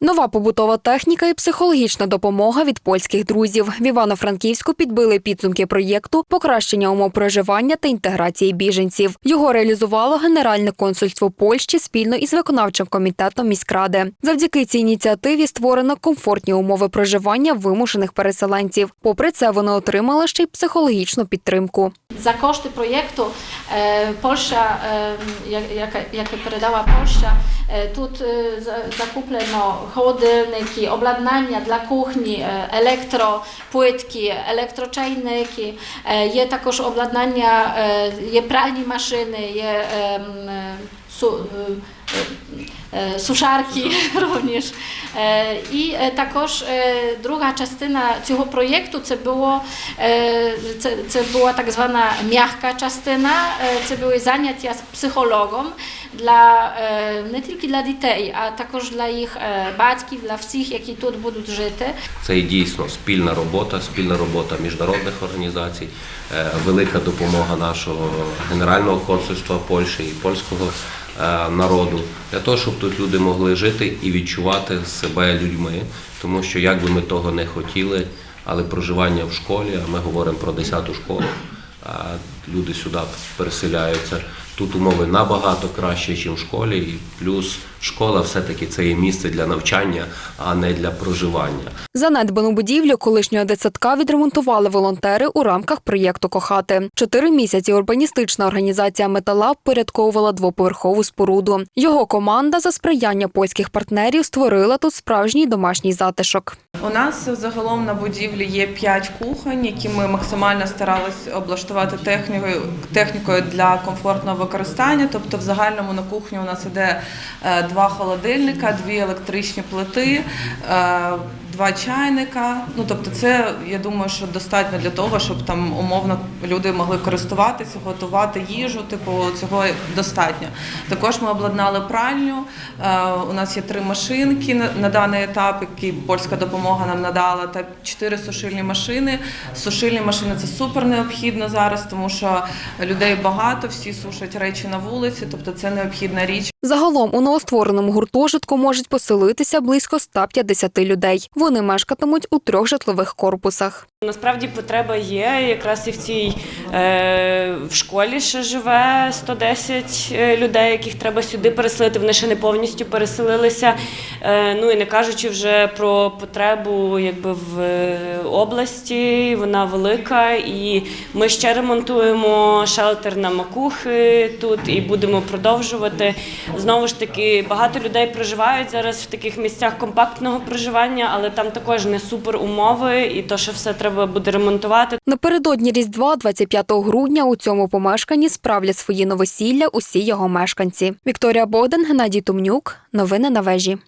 Нова побутова техніка і психологічна допомога від польських друзів. В Івано-Франківську підбили підсумки проєкту покращення умов проживання та інтеграції біженців. Його реалізувало Генеральне консульство Польщі спільно із виконавчим комітетом міськради. Завдяки цій ініціативі створено комфортні умови проживання вимушених переселенців. Попри це, вони отримали ще й психологічну підтримку. За кошти проєкту е, Польща, е, як- яке, яке передала Польща, е, тут закуплено холодильники, обладнання для кухні, е, електропłytki, електрочайники, е, є також обладнання, е, є пральні машини, є е, е, е, сушарки również. Е, також друга частина цього проєкту це було це, це була так звана м'яка частина, це були заняття з психологом е, не тільки для дітей, а також для їх батьків, для всіх, які тут будуть жити. Це і дійсно спільна робота, спільна робота міжнародних організацій, велика допомога нашого генерального консульства Польщі і польського народу для того, щоб тут люди могли жити і відчувати себе людьми, тому що як би ми того не хотіли, але проживання в школі, а ми говоримо про 10-ту школу, а люди сюди переселяються. Тут умови набагато краще, ніж в школі, і плюс школа все-таки це є місце для навчання, а не для проживання. Занедбану будівлю колишнього дитсадка відремонтували волонтери у рамках проєкту Кохати. Чотири місяці урбаністична організація Металаб порядковувала двоповерхову споруду. Його команда за сприяння польських партнерів створила тут справжній домашній затишок. У нас загалом на будівлі є 5 кухонь, які ми максимально старалися облаштувати технікою, технікою для комфортного використання. Тобто, в загальному на кухні у нас іде е, два холодильника, дві електричні плити. Два чайника. Ну тобто, це я думаю, що достатньо для того, щоб там умовно люди могли користуватися, готувати їжу. Типу, цього достатньо. Також ми обладнали пральню. Е, У нас є три машинки на даний етап, які польська допомога нам надала, та чотири сушильні машини. Сушильні машини це супер необхідно зараз, тому що людей багато, всі сушать речі на вулиці, тобто це необхідна річ. Загалом у новоствореному гуртожитку можуть поселитися близько 150 людей. Вони мешкатимуть у трьох житлових корпусах. Насправді потреба є. Якраз і в цій е, в школі ще живе 110 е, людей, яких треба сюди переселити. Вони ще не повністю переселилися. Е, ну і не кажучи вже про потребу якби в е, області, вона велика. І ми ще ремонтуємо шелтер на макухи тут і будемо продовжувати. Знову ж таки, багато людей проживають зараз в таких місцях компактного проживання, але там також не супер умови, і то, що все треба буде ремонтувати. Напередодні Різдва, 25 грудня, у цьому помешканні справлять свої новосілля усі його мешканці. Вікторія Богдан, Геннадій Тумнюк. Новини на вежі.